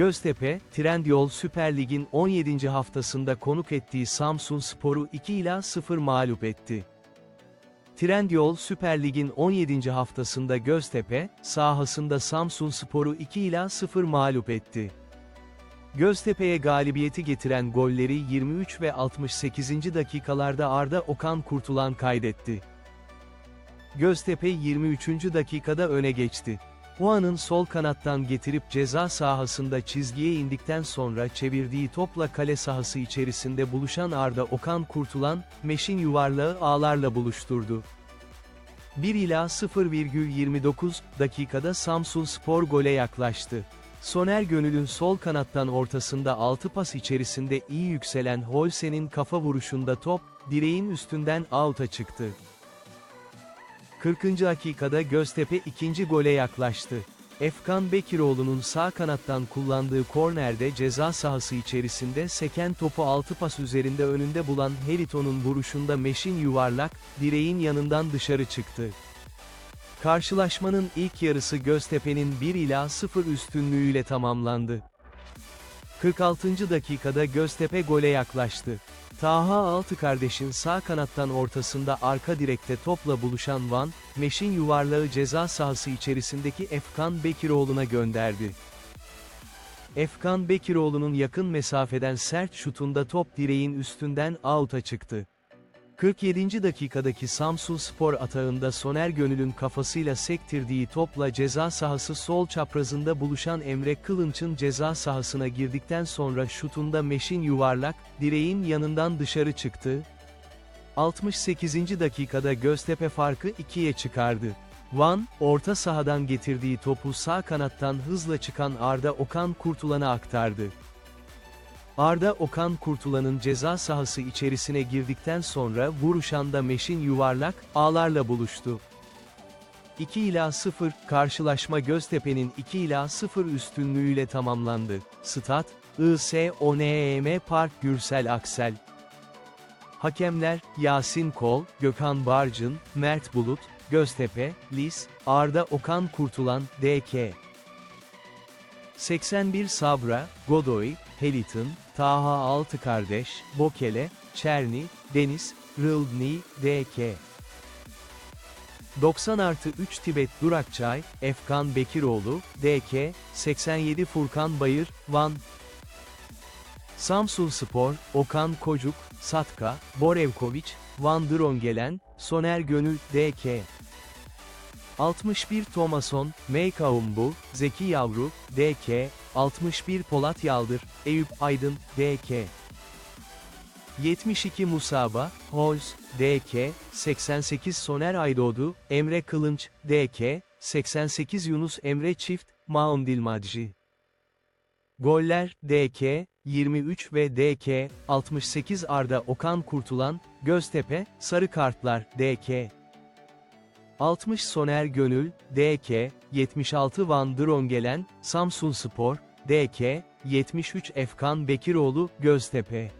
Göztepe, Trendyol Süper Lig'in 17. haftasında konuk ettiği Samsun Spor'u 2 ila 0 mağlup etti. Trendyol Süper Lig'in 17. haftasında Göztepe, sahasında Samsun Spor'u 2 ila 0 mağlup etti. Göztepe'ye galibiyeti getiren golleri 23 ve 68. dakikalarda Arda Okan Kurtulan kaydetti. Göztepe 23. dakikada öne geçti. Huan'ın sol kanattan getirip ceza sahasında çizgiye indikten sonra çevirdiği topla kale sahası içerisinde buluşan Arda Okan Kurtulan, Meş'in yuvarlağı ağlarla buluşturdu. 1 ila 0,29 dakikada Samsun Spor gole yaklaştı. Soner Gönül'ün sol kanattan ortasında 6 pas içerisinde iyi yükselen Holsen'in kafa vuruşunda top, direğin üstünden out'a çıktı. 40. dakikada Göztepe ikinci gole yaklaştı. Efkan Bekiroğlu'nun sağ kanattan kullandığı kornerde ceza sahası içerisinde seken topu 6 pas üzerinde önünde bulan Heriton'un vuruşunda Meş'in yuvarlak, direğin yanından dışarı çıktı. Karşılaşmanın ilk yarısı Göztepe'nin 1 ila 0 üstünlüğüyle tamamlandı. 46. dakikada Göztepe gole yaklaştı. Taha Altı kardeşin sağ kanattan ortasında arka direkte topla buluşan Van, Meş'in yuvarlağı ceza sahası içerisindeki Efkan Bekiroğlu'na gönderdi. Efkan Bekiroğlu'nun yakın mesafeden sert şutunda top direğin üstünden out'a çıktı. 47. dakikadaki Samsun Spor atağında Soner Gönül'ün kafasıyla sektirdiği topla ceza sahası sol çaprazında buluşan Emre Kılınç'ın ceza sahasına girdikten sonra şutunda Meş'in yuvarlak, direğin yanından dışarı çıktı. 68. dakikada Göztepe farkı 2'ye çıkardı. Van, orta sahadan getirdiği topu sağ kanattan hızla çıkan Arda Okan Kurtulan'a aktardı. Arda Okan Kurtulan'ın ceza sahası içerisine girdikten sonra vuruşanda Meş'in yuvarlak, ağlarla buluştu. 2 ila 0, karşılaşma Göztepe'nin 2 ila 0 üstünlüğüyle tamamlandı. Stat, ISONEM Park Gürsel Aksel. Hakemler, Yasin Kol, Gökhan Barcın, Mert Bulut, Göztepe, Lis, Arda Okan Kurtulan, DK. 81 Sabra, Godoy, Heliton, Taha Altı Kardeş, Bokele, Çerni, Deniz, Rıldni, DK. 90 artı 3 Tibet Durakçay, Efkan Bekiroğlu, DK, 87 Furkan Bayır, Van. Samsun Spor, Okan Kocuk, Satka, Borevkoviç, Van Drongelen, Soner Gönül, DK. 61 Thomason, Meykaumbu, Zeki Yavru, DK, 61 Polat Yaldır, Eyüp Aydın, DK. 72 Musaba, Holz, DK, 88 Soner Aydoğdu, Emre Kılınç, DK, 88 Yunus Emre Çift, Maun Dilmacı. Goller, DK, 23 ve DK, 68 Arda Okan Kurtulan, Göztepe, Sarı Kartlar, DK. 60 Soner Gönül, DK, 76 Van Drongelen, Samsun Spor, DK, 73 Efkan Bekiroğlu, Göztepe.